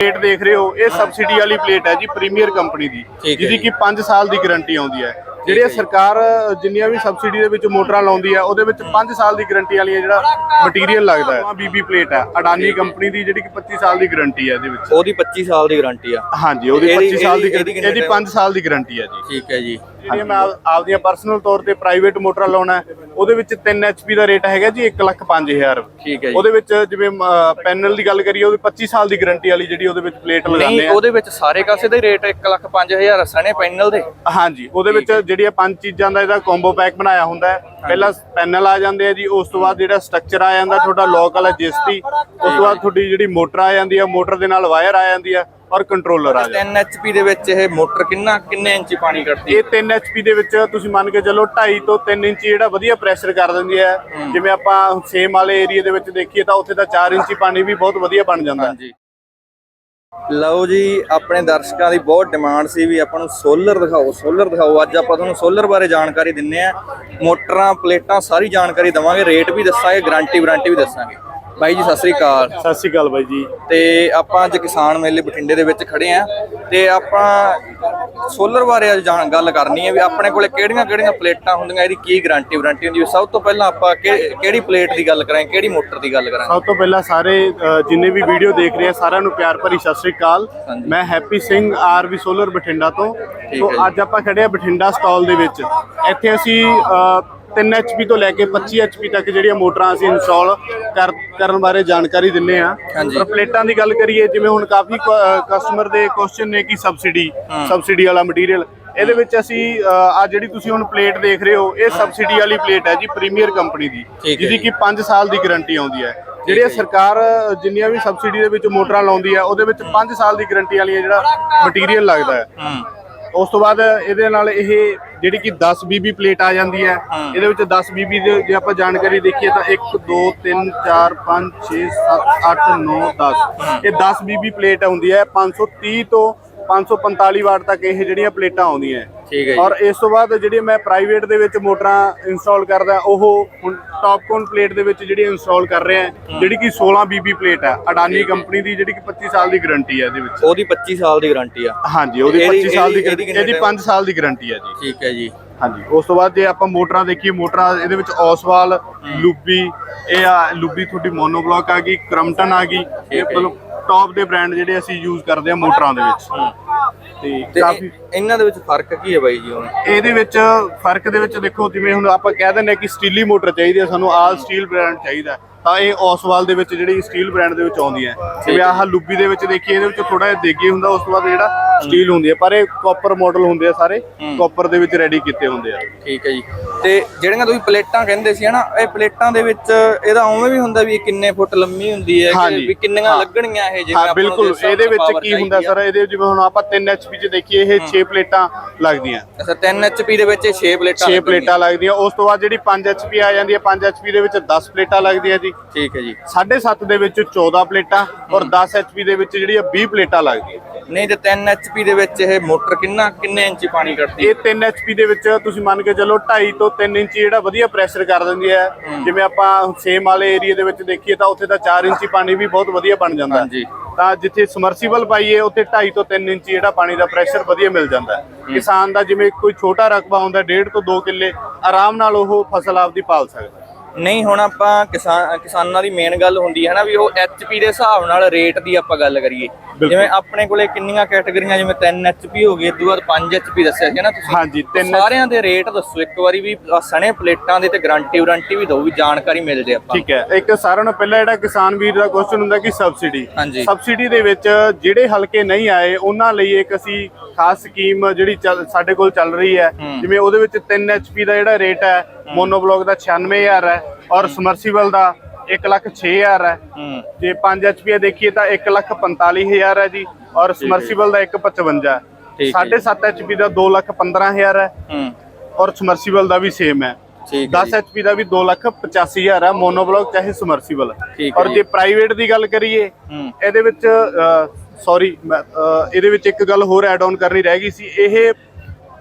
Plate ਦੇਖ ਰਹੇ ਹੋ ਇਹ ਸਬਸਿਡੀ ਵਾਲੀ ਪਲੇਟ ਹੈ ਜੀ ਪ੍ਰੀਮੀਅਰ ਕੰਪਨੀ ਦੀ ਜਿਹਦੀ। ਕਿ 5 ਸਾਲ ਦੀ ਗਾਰੰਟੀ ਆਉਂਦੀ ਹੈ। ਜਿਹੜੀ ਸਰਕਾਰ ਜਿੰਨੀਆਂ ਵੀ ਸਬਸਿਡੀ ਦੇ ਵਿੱਚ ਮੋਟਰਾਂ ਲਾਉਂਦੀ ਹੈ ਉਹਦੇ ਵਿੱਚ 5 ਸਾਲ ਦੀ ਗਾਰੰਟੀ ਵਾਲੀ ਜਿਹੜਾ ਮਟੀਰੀਅਲ ਲੱਗਦਾ ਹੈ ਬੀਬੀ ਪਲੇਟ ਹੈ ਅਡਾਨੀ ਕੰਪਨੀ ਦੀ ਜਿਹੜੀ ਕਿ 25 ਸਾਲ ਦੀ ਗਾਰੰਟੀ ਹੈ ਇਹਦੇ ਵਿੱਚ। ਉਹਦੀ 25 ਸਾਲ ਦੀ ਗਾਰੰਟੀ ਆ। ਹਾਂਜੀ ਉਹਦੀ ਇਹਦੀ- 25 ਸਾਲ ਦੀ ਇਹਦੀ 5 ਸਾਲ ਦੀ ਗਾਰੰਟੀ ਹੈ ਜੀ। ਠੀਕ ਹੈ ਜੀ। ਜਿਹੜੀਆਂ ਮੈਂ ਆਪ- ਆਪਦੀਆਂ ਪਰਸਨਲ ਤੌਰ ਤੇ ਪ੍ਰਾਈਵੇਟ ਮੋਟਰਾਂ ਲਾਉਣਾ ਉਹਦੇ ਵਿੱਚ 3 HP ਦਾ ਰੇਟ ਹੈਗਾ ਜੀ 1 ਲੱਖ 5000 ਠੀਕ ਹੈ ਜੀ। ਉਹਦੇ ਵਿੱਚ ਜਿਵੇਂ ਪੈਨਲ ਦੀ ਗੱਲ ਕਰੀਏ ਉਹਦੇ 25 ਸਾਲ ਦੀ ਗਾਰੰਟੀ ਵਾਲੀ ਜਿਹੜੀ ਉਹਦੇ ਵਿੱਚ ਪਲੇਟ ਲਗਾਉਂਦੇ ਆ। ਉਹਦੇ ਵਿੱਚ ਸਾਰੇ ਕਾਸੇ ਦਾ ਰੇਟ 1 ਲੱਖ 5000 ਸਣੇ ਪੈਨਲ ਦੇ। ਹਾਂਜੀ ਉਹਦੇ ਵਿੱਚ ਜਿਹੜੀਆਂ ਪੰਜ ਚੀਜ਼ਾਂ ਦਾ ਇਹਦਾ ਕੰਬੋ ਪੈਕ ਬਣਾਇਆ ਹੁੰਦਾ ਹੈ। ਪਹਿਲਾਂ ਪੈਨਲ ਆ ਜਾਂਦੇ ਆ ਜੀ ਉਸ ਤੋਂ ਬਾਅਦ ਜਿਹੜਾ ਸਟਰਕਚਰ ਆ ਜਾਂਦਾ ਤੁਹਾਡਾ ਲੋਕ ਵਾਲਾ ਜਿਸਤੀ ਉਸ ਤੋਂ ਬਾਅਦ ਤੁਹਾਡੀ ਜਿਹੜੀ ਮੋਟਰ ਆ ਜਾਂਦੀ ਆ ਮੋਟਰ ਦੇ ਨਾਲ ਵਾਇਰ ਆ ਜਾਂਦੀ ਆ। ਔਰ ਕੰਟਰੋਲਰ ਆ ਜਾਂਦਾ। 3 HP ਦੇ ਵਿੱਚ ਇਹ ਮੋਟਰ ਕਿੰਨਾ ਕਿੰਨੇ ਇੰਚੀ ਪਾਣੀ ਕੱਢਦੀ ਇਹ 3 HP ਦੇ ਵਿੱਚ ਤੁਸੀਂ ਮੰਨ ਕੇ ਚੱਲੋ 2.5 ਤੋਂ 3 ਇੰਚ ਜਿਹੜਾ ਵਧੀਆ ਪ੍ਰੈਸ਼ਰ ਕਰ ਦਿੰਦੀ ਹੈ। ਜਿਵੇਂ ਆਪਾਂ ਸੇਮ ਵਾਲੇ ਏਰੀਆ ਦੇ ਵਿੱਚ ਦੇਖੀਏ ਤਾਂ ਉੱਥੇ ਤਾਂ 4 ਇੰਚੀ ਪਾਣੀ ਵੀ ਬਹੁਤ ਵਧੀਆ ਬਣ ਜਾਂਦਾ। ਹੈ ਲਓ ਜੀ ਆਪਣੇ ਦਰਸ਼ਕਾਂ ਦੀ ਬਹੁਤ ਡਿਮਾਂਡ ਸੀ ਵੀ ਆਪਾਂ ਨੂੰ ਸੋਲਰ ਦਿਖਾਓ ਸੋਲਰ ਦਿਖਾਓ। ਅੱਜ ਆਪਾਂ ਤੁਹਾਨੂੰ ਸੋਲਰ ਬਾਰੇ ਜਾਣਕਾਰੀ ਦਿੰਨੇ ਆ। ਮੋਟਰਾਂ ਪਲੇਟਾਂ ਸਾਰੀ ਜਾਣਕਾਰੀ ਦਵਾਂਗੇ। ਰੇਟ ਵੀ ਦੱਸਾਂਗੇ ਗਾਰੰਟੀ ਵਾਰੰਟੀ ਵੀ ਦੱਸਾਂਗੇ। ਬਾਈ ਜੀ ਸਤਿ ਸ੍ਰੀ ਅਕਾਲ। ਸਤਿ ਸ਼੍ਰੀ ਅਕਾਲ ਬਾਈ ਜੀ। ਤੇ ਆਪਾਂ ਅੱਜ ਕਿਸਾਨ ਮੇਲੇ ਬਠਿੰਡੇ ਦੇ ਵਿੱਚ ਖੜੇ ਆ ਤੇ ਆਪਾਂ ਸੋਲਰ ਬਾਰੇ ਅੱਜ ਜਾਣ ਗੱਲ ਕਰਨੀ ਹੈ ਵੀ ਆਪਣੇ ਕੋਲੇ ਕਿਹੜੀਆਂ ਕਿਹੜੀਆਂ ਪਲੇਟਾਂ ਹੁੰਦੀਆਂ ਇਹਦੀ ਕੀ ਗਾਰੰਟੀ ਵਾਰੰਟੀ ਹੁੰਦੀ ਹੈ? ਸਭ ਤੋਂ ਪਹਿਲਾਂ ਆਪਾਂ ਕਿਹੜੀ ਪਲੇਟ ਦੀ ਗੱਲ ਕਰਾਂਗੇ ਕਿਹੜੀ ਮੋਟਰ ਦੀ ਗੱਲ ਕਰਾਂਗੇ? ਸਭ ਤੋਂ ਪਹਿਲਾਂ ਸਾਰੇ ਜਿੰਨੇ ਵੀ ਵੀਡੀਓ ਦੇਖ ਰਹੇ ਆ ਸਾਰਿਆਂ ਨੂੰ ਪਿਆਰ ਭਰੀ ਸਤਿ ਸ਼੍ਰੀ ਅਕਾਲ। ਮੈਂ Happy Singh RV solar Bathinda ਤੋਂ। ਜੀ। ਅੱਜ ਆਪਾਂ ਖੜੇ ਆ ਬਠਿੰਡਾ ਸਟਾਲ ਦੇ ਵਿੱਚ। ਇੱਥੇ ਅਸੀਂ 3 HP ਤੋਂ ਲੈ ਕੇ 25 HP ਤੱਕ ਜਿਹੜੀਆਂ ਮੋਟਰਾਂ ਅਸੀਂ ਇੰਸਟਾਲ ਕਰ ਕਰਨ ਬਾਰੇ ਜਾਣਕਾਰੀ ਦਿੰਨੇ ਆ। ਪਰ ਪਲੇਟਾਂ ਦੀ ਗੱਲ ਕਰੀਏ ਜਿਵੇਂ ਹੁਣ ਕਾਫੀ ਕਸਟਮਰ ਦੇ ਕੁਐਸਚਨ ਨੇ ਕਿ ਸਬਸਿਡੀ ਸਬਸਿਡੀ ਵਾਲਾ ਮਟੀਰੀਅਲ ਇਹਦੇ ਵਿੱਚ ਅਸੀਂ ਆ ਜਿਹੜੀ ਤੁਸੀਂ ਹੁਣ ਪਲੇਟ ਦੇਖ ਰਹੇ ਹੋ ਇਹ ਸਬਸਿਡੀ ਵਾਲੀ ਪਲੇਟ ਹੈ ਜੀ ਪ੍ਰੀਮੀਅਰ ਕੰਪਨੀ ਦੀ ਜਿਹਦੀ। ਕਿ 5 ਸਾਲ ਦੀ ਗਾਰੰਟੀ ਆਉਂਦੀ ਹੈ। ਜਿਹੜੀ ਸਰਕਾਰ ਜਿੰਨੀਆਂ ਵੀ ਸਬਸਿਡੀ ਦੇ ਵਿੱਚ ਮੋਟਰਾਂ ਲਾਉਂਦੀ ਹੈ ਉਹਦੇ ਵਿੱਚ 5 ਸਾਲ ਦੀ ਗਾਰੰਟੀ ਵਾਲੀ ਜਿਹੜਾ ਮਟੀਰੀਅਲ ਲੱਗਦਾ ਹੂੰ। ਉਸ ਤੋਂ ਬਾਅਦ ਇਹਦੇ ਨਾਲ ਇਹ ਜਿਹੜੀ ਕਿ 10 ਬੀਬੀ ਪਲੇਟ ਆ ਜਾਂਦੀ ਹੈ ਇਹਦੇ ਵਿੱਚ 10 ਬੀਬੀ ਦੇ ਜੇ ਆਪਾਂ ਜਾਣਕਾਰੀ ਦੇਖੀਏ ਤਾਂ 1 2 3 4 5 6 7 8 9 10 ਇਹ 10 ਬੀਬੀ ਪਲੇਟ ਹੁੰਦੀ ਹੈ 530 ਤੋਂ 545 ਵਾਟ ਤੱਕ ਇਹ ਜਿਹੜੀਆਂ ਪਲੇਟਾਂ ਆਉਂਦੀਆਂ। ਠੀਕ ਹੈ ਜੀ। ਔਰ ਇਸ ਤੋਂ ਬਾਅਦ ਜਿਹੜੀ ਮੈਂ ਪ੍ਰਾਈਵੇਟ ਦੇ ਵਿੱਚ ਮੋਟਰਾਂ ਇੰਸਟਾਲ ਕਰਦਾ ਉਹ ਹੁਣ ਟੌਪਕੌਨ ਪਲੇਟ ਦੇ ਵਿੱਚ ਜਿਹੜੀ ਇੰਸਟਾਲ ਕਰ ਰਹੇ ਆ ਜਿਹੜੀ ਕਿ 16 ਬੀਬੀ ਪਲੇਟ ਹੈ ਅਡਾਨੀ ਕੰਪਨੀ ਦੀ ਜਿਹੜੀ ਕਿ 25 ਸਾਲ ਦੀ ਗਾਰੰਟੀ ਹੈ ਇਹਦੇ ਵਿੱਚ। ਉਹਦੀ 25 ਸਾਲ ਦੀ ਗਾਰੰਟੀ ਆ। ਹਾਂਜੀ ਉਹਦੀ ਇਹਦੀ- 25 ਸਾਲ ਦੀ ਇਹਦੀ- guarantee- ਇਹਦੀ ਇਹਦੀ 5 ਸਾਲ ਦੀ ਗਾਰੰਟੀ ਹੈ ਜੀ। ਠੀਕ ਹੈ ਜੀ। ਹਾਂਜੀ ਉਸ ਤੋਂ ਬਾਅਦ ਜੇ ਆਪਾਂ ਮੋਟਰਾਂ ਦੇਖੀਏ ਮੋਟਰਾਂ ਇਹਦੇ ਵਿੱਚ ਓਸਵਾਲ ਲੂਬੀ ਇਹ ਆ ਲੂਬੀ ਤੁਹਾਡੀ ਮੋਨੋਬਲੌਕ ਆ ਗਈ ਕ੍ਰਮਟਨ ਆ ਗਈ। ਇਹ ਮਤਲਬ ਟੌਪ ਦੇ ਬ੍ਰਾਂਡ ਜਿਹੜੇ ਅਸੀਂ ਯੂਜ਼ ਕਰਦੇ ਆ ਮੋਟਰਾਂ ਦੇ ਵਿੱਚ। ਤੇ ਕਾਫੀ ਇਹਨਾਂ ਦੇ ਵਿੱਚ ਫ਼ਰਕ ਕੀ ਹੈ ਬਾਈ ਜੀ ਹੁਣ? ਇਹਦੇ ਵਿੱਚ ਫ਼ਰਕ ਦੇ ਵਿੱਚ ਦੇਖੋ ਜਿਵੇਂ ਹੁਣ ਆਪਾਂ ਕਹਿ ਦਿੰਦੇ ਆ ਕਿ ਸਟੀਲੀ ਮੋਟਰ ਚਾਹੀਦੀ ਹੈ ਸਾਨੂੰ ਆਲ ਸਟੀਲ ਬ੍ਰਾਂਡ ਚਾਹੀਦਾ ਤਾਂ ਇਹ ਓਸਵਾਲ ਦੇ ਵਿੱਚ ਜਿਹੜੀ ਸਟੀਲ ਬ੍ਰਾਂਡ ਦੇ ਵਿੱਚ ਆਉਂਦੀ ਹੈ। ਜਿਵੇਂ ਆਹ ਲੁੱਬੀ ਦੇ ਵਿੱਚ ਦੇਖੀਏ ਇਹਦੇ ਵਿੱਚ ਥੋੜਾ ਜਿਹਾ ਦੇਗੀ ਹੁੰਦਾ ਉਸ ਤੋਂ ਬਾਅਦ ਜਿਹੜਾ ਸਟੀਲ ਹੁੰਦੀ ਹੈ। ਪਰ ਇਹ ਕਾਪਰ ਮਾਡਲ ਹੁੰਦੇ ਆ ਸਾਰੇ ਕਾਪਰ ਦੇ ਵਿੱਚ ਰੈਡੀ ਕੀਤੇ ਹੁੰਦੇ ਆ। ਠੀਕ ਹੈ ਜੀ। ਤੇ ਜਿਹੜੀਆਂ ਤੁਸੀਂ ਪਲੇਟਾਂ ਕਹਿੰਦੇ ਸੀ ਹਨਾ ਇਹ ਪਲੇਟਾਂ ਦੇ ਵਿੱਚ ਇਹਦਾ ਉਵੇਂ ਵੀ ਹੁੰਦਾ ਵੀ ਇਹ ਕਿੰਨੇ ਫੁੱਟ ਲੰਮੀ ਹੁੰਦੀ ਹੈ। ਵੀ ਕਿੰਨੀਆਂ ਹਾਂ। ਲੱਗਣਗੀਆਂ ਇਹ ਜਿਵੇਂ ਹਾਂ ਬਿਲਕੁਲ। ਇਹਦੇ ਵਿੱਚ ਕੀ ਹੁੰਦਾ। ਸਰ? ਇਹਦੇ ਜਿਵੇਂ ਹੁਣ ਆਪਾਂ 3 HP ਚ ਦੇਖੀਏ ਇਹ 6 ਪਲੇਟਾਂ ਲੱਗਦੀਆਂ। ਅੱਛਾ 3 HP ਦੇ ਵਿੱਚ 6 ਪਲੇਟਾਂ 6 ਲੱਗਣਗੀਆਂ। ਪਲੇਟਾਂ ਲੱਗਦੀਆਂ। ਉਸ ਤੋਂ ਬਾਅਦ ਜਿਹੜੀ 5 HP ਆ ਜਾਂਦੀ ਹੈ 5 HP ਦੇ ਵਿੱਚ 10 ਪਲੇਟਾਂ ਲੱਗਦੀਆਂ ਜੀ। ਠੀਕ ਹੈ ਜੀ। 7.5 ਦੇ ਵਿੱਚ 14 ਪਲੇਟਾਂ ਔਰ 10 HP ਦੇ ਵਿੱਚ ਜਿਹੜੀ ਆ 20 ਪਲੇਟਾਂ ਲੱਗਦੀਆਂ। ਨਹੀਂ ਤੇ 3 HP ਦੇ ਵਿੱਚ ਇਹ ਮੋਟਰ ਕਿੰਨਾ ਕਿੰਨੇ ਇੰਚੀ ਪਾਣੀ ਕੱਢਦੀ ਇਹ 3 HP ਦੇ ਵਿੱਚ ਤੁਸੀਂ ਮੰਨ ਕੇ ਚੱਲੋ 2.5 ਤੋਂ 3 ਇੰਚ ਜਿਹੜਾ ਵਧੀਆ ਪ੍ਰੈਸ਼ਰ ਕਰ ਦਿੰਦੀ ਹੈ। ਜਿਵੇਂ ਆਪਾਂ ਸੇਮ ਵਾਲੇ ਏਰੀਆ ਦੇ ਵਿੱਚ ਦੇਖੀਏ ਤਾਂ ਉੱਥੇ ਤਾਂ 4 ਇੰਚੀ ਪਾਣੀ ਵੀ ਬਹੁਤ ਵਧੀਆ ਬਣ ਜਾਂਦਾ ਹੈ। ਹਾਂਜੀ। ਤਾਂ ਜਿੱਥੇ ਸਮਰਸੀਬਲ ਪਾਈਏ ਉੱਥੇ 2.5 ਤੋਂ 3 ਇੰਚ ਜਿਹੜਾ ਪਾਣੀ ਦਾ ਪ੍ਰੈਸ਼ਰ ਵਧੀਆ ਮਿਲ ਜਾਂਦਾ ਹੈ। ਕਿਸਾਨ ਦਾ ਜਿਵੇਂ ਕੋਈ ਛੋਟਾ ਰਕਬਾ ਹੁੰਦਾ 1.5 ਤੋਂ 2 ਕਿੱਲੇ ਆਰਾਮ ਨਾਲ ਉਹ ਫਸਲ ਆਪਦੀ ਪਾਲ ਸਕਦਾ ਨਹੀਂ ਹੁਣ ਆਪਾਂ ਕਿਸਾਨ ਕਿਸਾਨਾਂ ਦੀ ਮੇਨ ਗੱਲ ਹੁੰਦੀ ਹੈ ਨਾ ਵੀ ਉਹ HP ਦੇ ਹਿਸਾਬ ਨਾਲ ਰੇਟ ਦੀ ਆਪਾਂ ਗੱਲ ਕਰੀਏ। ਜਿਵੇਂ ਆਪਣੇ ਕੋਲੇ ਕਿੰਨੀਆਂ ਕੈਟਾਗਰੀਆਂ ਜਿਵੇਂ 3 HP ਹੋ ਗਈ ਇਦੋਂ ਬਾਅਦ 5 HP ਦੱਸਿਆ ਸੀ ਨਾ ਤੁਸੀਂ? ਹਾਂਜੀ, ਤਿੰਨ- ਸਾਰਿਆਂ ਦੇ ਰੇਟ ਦੱਸੋ। ਇੱਕ ਵਾਰੀ ਵੀ ਸਣੇ ਪਲੇਟਾਂ ਦੇ ਤੇ ਗਾਰੰਟੀ ਵਾਰੰਟੀ ਵੀ ਦਿਓ ਵੀ ਜਾਣਕਾਰੀ ਮਿਲ ਜੇ ਆਪਾਂ ਠੀਕ ਹੈ। ਇੱਕ ਸਾਰਿਆਂ ਨੂੰ ਪਹਿਲਾਂ ਜਿਹੜਾ ਕਿਸਾਨ ਵੀਰ ਦਾ ਕੁਐਸਚਨ ਹੁੰਦਾ ਕਿ ਸਬਸਿਡੀ ਹਾਂਜੀ। ਸਬਸਿਡੀ ਦੇ ਵਿੱਚ ਜਿਹੜੇ ਹਲਕੇ ਨਹੀਂ ਆਏ ਉਹਨਾਂ ਲਈ ਇੱਕ ਅਸੀਂ ਖਾਸ ਸਕੀਮ ਜਿਹੜੀ ਸਾਡੇ ਕੋਲ ਚੱਲ ਰਹੀ ਹੈ। ਜਿਵੇਂ ਉਹਦੇ ਵਿੱਚ 3 HP ਦਾ ਜਿਹੜਾ ਰੇਟ ਹੈ ਮੋਨੋਬਲੌਕ ਦਾ 96000 ਹੈ ਔਰ ਸਮਰਸੀਬਲ ਦਾ 1 ਲੱਖ 6000 ਹੈ। ਜੇ 5 HP ਦੇਖੀਏ ਤਾਂ 1 ਲੱਖ 45000 ਹੈ ਜੀ ਔਰ ਸਮਰਸੀਬਲ ਦਾ 155 ਹੈ। ਠੀਕ ਹੈ 7.5 HP ਦਾ 2 ਲੱਖ 15000 ਹੈ। ਔਰ ਸਮਰਸੀਬਲ ਦਾ ਵੀ ਸੇਮ ਹੈ। ਠੀਕ ਹੈ 10 HP ਦਾ ਵੀ 2 ਲੱਖ 85000 ਹੈ। ਮੋਨੋਬਲੌਕ ਚਾਹੇ ਸਮਰਸੀਬਲ ਔਰ ਜੀ। ਪ੍ਰਾਈਵੇਟ ਦੀ ਗੱਲ ਕਰੀਏ ਇਹਦੇ ਵਿੱਚ ਸੌਰੀ ਇਹਦੇ ਵਿੱਚ ਇੱਕ ਗੱਲ ਹੋਰ ਐਡ ਆਨ ਕਰਨੀ ਰਹਿ ਗਈ ਸੀ। ਇਹ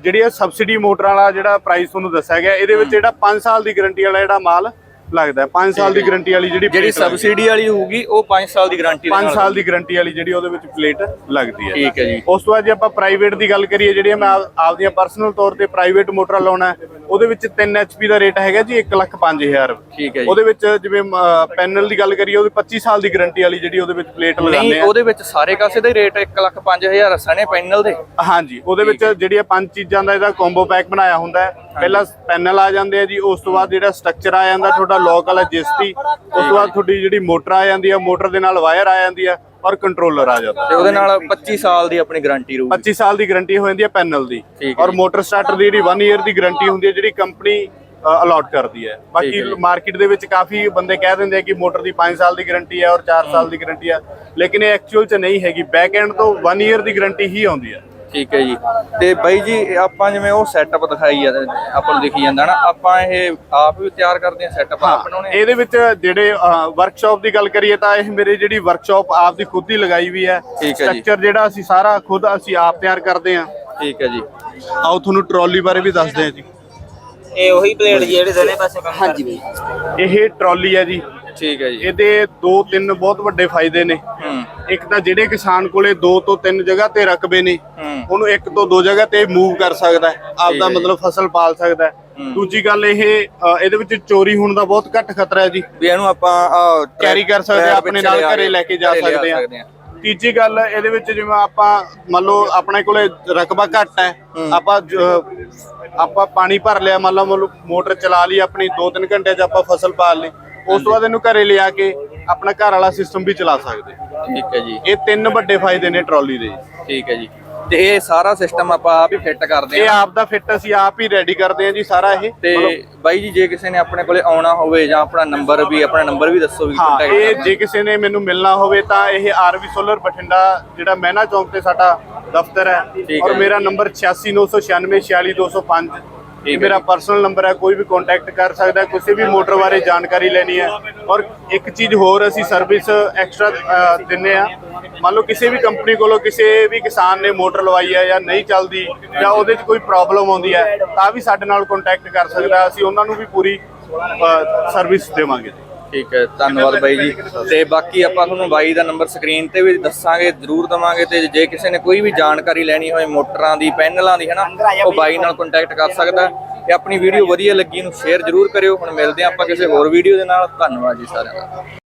ਜਿਹੜੀ ਆ ਸਬਸਿਡੀ ਮੋਟਰਾਂ ਵਾਲਾ ਜਿਹੜਾ ਪ੍ਰਾਈਸ ਤੁਹਾਨੂੰ ਦੱਸਿਆ ਗਿਆ ਇਹਦੇ ਵਿੱਚ ਜਿਹੜਾ 5 ਸਾਲ ਦੀ ਗਾਰੰਟੀ ਵਾਲਾ ਜਿਹੜਾ ਮਾਲ ਲੱਗਦਾ ਹੈ। 5 ਸਾਲ ਦੀ ਗਾਰੰਟੀ ਵਾਲੀ ਜਿਹੜੀ ਜਿਹੜੀ ਸਬਸਿਡੀ ਵਾਲੀ ਹੋਊਗੀ ਉਹ 5 ਸਾਲ ਦੀ ਗਾਰੰਟੀ 5 ਸਾਲ ਦੀ ਗਾਰੰਟੀ ਵਾਲੀ ਜਿਹੜੀ ਉਹਦੇ ਵਿੱਚ ਪਲੇਟ ਲੱਗਦੀ ਹੈ। ਠੀਕ ਹੈ ਜੀ। ਉਸ ਤੋਂ ਬਾਅਦ ਜੇ ਆਪਾਂ ਪ੍ਰਾਈਵੇਟ ਦੀ ਗੱਲ ਕਰੀਏ ਜਿਹੜੀਆਂ ਮੈਂ ਆਪ- ਆਪਦੀਆਂ ਪਰਸਨਲ ਤੌਰ ਤੇ ਪ੍ਰਾਈਵੇਟ ਮੋਟਰ ਲਾਉਣਾ ਉਹਦੇ ਵਿੱਚ 3 ਐਚਪੀ ਦਾ ਰੇਟ ਹੈਗਾ ਜੀ 1 ਲੱਖ 5000 ਠੀਕ ਹੈ ਜੀ। ਉਹਦੇ ਵਿੱਚ ਜਿਵੇਂ ਪੈਨਲ ਦੀ ਗੱਲ ਕਰੀਏ ਉਹਦੇ 25 ਸਾਲ ਦੀ ਗਾਰੰਟੀ ਵਾਲੀ ਜਿਹੜੀ ਉਹਦੇ ਵਿੱਚ ਪਲੇਟ ਲਗਾਉਂਦੇ ਨਹੀਂ ਆ। ਉਹਦੇ ਵਿੱਚ ਸਾਰੇ ਕਾਸੇ ਦਾ ਹੀ ਰੇਟ 1 ਲੱਖ 5000 ਸਣੇ ਪੈਨਲ ਦੇ। ਹਾਂਜੀ ਉਹਦੇ ਵਿੱਚ ਜਿਹੜੀਆਂ ਪੰਜ ਚੀਜ਼ਾਂ ਦਾ ਇਹਦਾ ਕੰਬੋ ਪੈਕ ਬਣਾਇਆ ਹੁੰਦਾ ਹੈ ਪਹਿਲਾਂ ਪੈਨਲ ਆ ਜਾਂਦੇ ਆ ਜੀ ਉਸ ਤੋਂ ਬਾਅਦ ਜਿਹੜਾ ਸਟਰਕਚਰ ਆ ਜਾਂਦਾ ਤੁਹਾਡਾ ਲੋਕ ਵਾਲਾ ਜਿਸਟੀ ਉਸ ਤੋਂ ਬਾਅਦ ਤੁਹਾਡੀ ਜਿਹੜੀ ਮੋਟਰ ਆ ਜਾਂਦੀ ਆ ਮੋਟਰ ਦੇ ਨਾਲ ਵਾਇਰ ਆ ਜਾਂਦੀ ਆ ਔਰ ਕੰਟਰੋਲਰ ਆ ਜਾਂਦਾ। ਤੇ ਉਹਦੇ ਨਾਲ 25 ਸਾਲ ਦੀ ਆਪਣੀ ਗਾਰੰਟੀ ਰਹੂਗੀ। 25 ਸਾਲ ਦੀ ਗਾਰੰਟੀ ਹੋ ਜਾਂਦੀ ਹੈ ਪੈਨਲ ਦੀ। ਔਰ ਮੋਟਰ ਸਟਾਰਟਰ ਦੀ ਜਿਹੜੀ 1 ਇਅਰ ਦੀ ਗਾਰੰਟੀ ਹੁੰਦੀ ਹੈ ਜਿਹੜੀ ਕੰਪਨੀ ਅਲਾਟ ਕਰਦੀ ਹੈ। ਬਾਕੀ ਮਾਰਕੀਟ ਦੇ ਵਿੱਚ ਕਾਫੀ ਬੰਦੇ ਕਹਿ ਦਿੰਦੇ ਆ ਕਿ ਮੋਟਰ ਦੀ 5 ਸਾਲ ਦੀ ਗਾਰੰਟੀ ਹੈ ਔਰ 4 ਸਾਲ ਦੀ ਗਾਰੰਟੀ ਹੈ ਲੇਕਿਨ ਇਹ ਐਕਚੁਅਲ ਚ ਨਹੀਂ ਹੈਗੀ। ਬੈਕ ਐਂਡ ਤੋਂ 1 ਇਅਰ ਦੀ ਗਾਰੰਟੀ ਹੀ ਆਉਂਦੀ ਹੈ ਠੀਕ ਹੈ ਜੀ। ਤੇ ਬਾਈ ਜੀ ਆਪਾਂ ਜਿਵੇਂ ਉਹ ਸੈਟਅਪ ਦਿਖਾਈ ਆ ਆਪਾਂ ਨੂੰ ਦਿਖੀ ਜਾਂਦਾ ਨਾ ਆਪਾਂ ਇਹ ਆਪ ਵੀ ਤਿਆਰ ਕਰਦੇ ਆ ਸੈਟਅਪ ਆਪ ਬਣਾਉਣੇ ਆ? ਇਹਦੇ ਵਿੱਚ ਜਿਹੜੇ ਵਰਕਸ਼ਾਪ ਦੀ ਗੱਲ ਕਰੀਏ ਤਾਂ ਇਹ ਮੇਰੇ ਜਿਹੜੀ ਵਰਕਸ਼ਾਪ ਆਪ ਦੀ ਖੁਦ ਹੀ ਲਗਾਈ ਵੀ ਹੈ। ਸਟਰਕਚਰ ਜਿਹੜਾ ਅਸੀਂ ਸਾਰਾ ਖੁਦ ਅਸੀਂ ਆਪ ਤਿਆਰ ਕਰਦੇ ਹਾਂ। ਠੀਕ ਹੈ ਜੀ। ਆਓ ਤੁਹਾਨੂੰ ਟਰਾਲੀ ਬਾਰੇ ਵੀ ਦੱਸਦੇ ਹਾਂ ਜੀ। ਇਹ ਉਹੀ ਪਲੇਟ ਜਿਹੜੇ ਦੋਨੇ ਪਾਸੇ ਕੰਮ ਹਾਂਜੀ ਬਈ। ਇਹ ਟਰਾਲੀ ਹੈ ਜੀ। ਠੀਕ ਹੈ ਜੀ। ਇਹਦੇ ਦੋ ਤਿੰਨ ਬਹੁਤ ਵੱਡੇ ਫਾਇਦੇ ਨੇ। ਹੂੰ। ਇੱਕ ਤਾਂ ਜਿਹੜੇ ਕਿਸਾਨ ਕੋਲੇ ਦੋ ਤੋਂ ਤਿੰਨ ਜਗ੍ਹਾ ਤੇ ਰਕਬੇ ਨੇ ਉਹਨੂੰ ਇੱਕ ਤੋਂ ਦੋ ਜਗ੍ਹਾ ਤੇ ਮੂਵ ਕਰ ਸਕਦਾ ਹੈ ਆਪਦਾ। ਮਤਲਬ ਫਸਲ ਪਾਲ ਸਕਦਾ ਹੈ। ਦੂਜੀ ਗੱਲ ਇਹ ਇਹਦੇ ਵਿੱਚ ਚੋਰੀ ਹੋਣ ਦਾ ਬਹੁਤ ਘੱਟ ਖਤਰਾ ਹੈ ਜੀ। ਵੀ ਇਹਨੂੰ ਆਪਾਂ ਕੈਰੀ ਕਰ ਸਕਦੇ ਆ ਆਪਣੇ ਨਾਲ ਘਰੇ ਲੈ ਕੇ ਜਾ ਸਕਦੇ ਆ ਤੀਜੀ ਗੱਲ ਇਹਦੇ ਵਿੱਚ ਜਿਵੇਂ ਆਪਾਂ ਮੰਨ ਲਓ ਆਪਣੇ ਕੋਲੇ ਰਕਬਾ ਘੱਟ ਹੈ ਆਪਾਂ ਆਪਾਂ ਪਾਣੀ ਭਰ ਲਿਆ ਮੰਨ ਲਓ ਮੋਟਰ ਚਲਾ ਲਈ ਆਪਣੀ 2-3 ਘੰਟੇ 'ਚ ਆਪਾਂ ਫਸਲ ਪਾਲ ਲਈ। ਉਸ ਤੋਂ ਬਾਅਦ ਇਹਨੂੰ ਘਰੇ ਲਿਆ ਕੇ ਆਪਣਾ ਘਰ ਵਾਲਾ ਸਿਸਟਮ ਵੀ ਚਲਾ ਸਕਦੇ। ਠੀਕ ਹੈ ਜੀ। ਇਹ ਤਿੰਨ ਵੱਡੇ ਫਾਇਦੇ ਨੇ ਟਰਾਲੀ ਦੇ। ਠੀਕ ਹੈ ਜੀ। ਤੇ ਇਹ ਸਾਰਾ ਸਿਸਟਮ ਆਪਾਂ ਆਪ ਹੀ ਫਿੱਟ ਕਰਦੇ ਇਹ ਆ ਆਪ ਦਾ ਫਿੱਟ ਅਸੀਂ ਆਪ ਹੀ ਰੈਡੀ ਕਰਦੇ ਹਾਂ ਜੀ ਸਾਰਾ ਇਹ। ਤੇ ਬਾਈ ਜੀ ਜੇ ਕਿਸੇ ਨੇ ਆਪਣੇ ਕੋਲੇ ਆਉਣਾ ਹੋਵੇ ਜਾਂ ਆਪਣਾ ਨੰਬਰ ਵੀ ਆਪਣਾ ਨੰਬਰ ਵੀ ਦੱਸੋ ਵੀ ਹਾਂ contact ਇਹ। ਜੇ ਕਿਸੇ ਨੇ ਮੈਨੂੰ ਮਿਲਣਾ ਹੋਵੇ ਤਾਂ ਇਹ ਆਰਵੀ ਸੋਲਰ ਬਠਿੰਡਾ ਜਿਹੜਾ ਮਹਿਨਾ ਚੌਂਕ ਤੇ ਸਾਡਾ ਦਫ਼ਤਰ ਹੈ। ਠੀਕ ਔਰ ਮੇਰਾ ਨੰਬਰ 8696464205 ਠੀਕ ਇਹ ਮੇਰਾ ਪਰਸਨਲ ਨੰਬਰ ਹੈ ਕੋਈ ਵੀ ਕੰਟੈਕਟ ਕਰ ਸਕਦਾ ਕਿਸੇ ਵੀ ਮੋਟਰ ਬਾਰੇ ਜਾਣਕਾਰੀ ਲੈਣੀ ਹੈ। ਔਰ ਇੱਕ ਚੀਜ਼ ਹੋਰ ਅਸੀਂ ਸਰਵਿਸ ਐਕਸਟਰਾ ਦਿੰਨੇ ਆ ਮੰਨ ਲਓ ਕਿਸੇ ਵੀ ਕੰਪਨੀ ਕੋਲੋਂ ਕਿਸੇ ਵੀ ਕਿਸਾਨ ਨੇ ਮੋਟਰ ਲਵਾਈ ਹੈ ਜਾਂ ਨਹੀਂ ਚੱਲਦੀ ਜਾਂ ਉਹਦੇ 'ਚ ਕੋਈ ਪ੍ਰੋਬਲਮ ਆਉਂਦੀ ਹੈ ਤਾਂ ਵੀ ਸਾਡੇ ਨਾਲ ਕੰਟੈਕਟ ਕਰ ਸਕਦਾ। ਅਸੀਂ ਉਹਨਾਂ ਨੂੰ ਵੀ ਪੂਰੀ ਸਰਵਿਸ ਦੇਵਾਂਗੇ। ਠੀਕ ਹੈ, ਧੰਨਵਾਦ ਬਾਈ ਜੀ। ਤੇ ਬਾਕੀ ਆਪਾਂ ਤੁਹਾਨੂੰ ਬਾਈ ਦਾ ਨੰਬਰ ਸਕਰੀਨ ਤੇ ਵੀ ਦੱਸਾਂਗੇ, ਜ਼ਰੂਰ ਦਵਾਂਗੇ ਤੇ ਜੇ ਕਿਸੇ ਨੇ ਕੋਈ ਵੀ ਜਾਣਕਾਰੀ ਲੈਣੀ ਹੋਵੇ ਮੋਟਰਾਂ ਦੀ, ਪੈਨਲਾਂ ਦੀ, ਹਨਾ, ਉਹ ਬਾਈ ਨਾਲ ਕੰਟੈਕਟ ਕਰ ਸਕਦਾ ਹੈ। ਤੇ ਆਪਣੀ ਵੀਡੀਓ ਵਧੀਆ ਲੱਗੀ ਨੂੰ ਸ਼ੇਅਰ ਜ਼ਰੂਰ ਕਰਿਓ। ਹੁਣ ਮਿਲਦੇ ਹਾਂ ਆਪਾਂ ਕਿਸੇ ਹੋਰ ਵੀਡੀਓ ਦੇ ਨਾਲ। ਧੰਨਵਾਦ ਜੀ ਸਾਰਿਆਂ ਦਾ।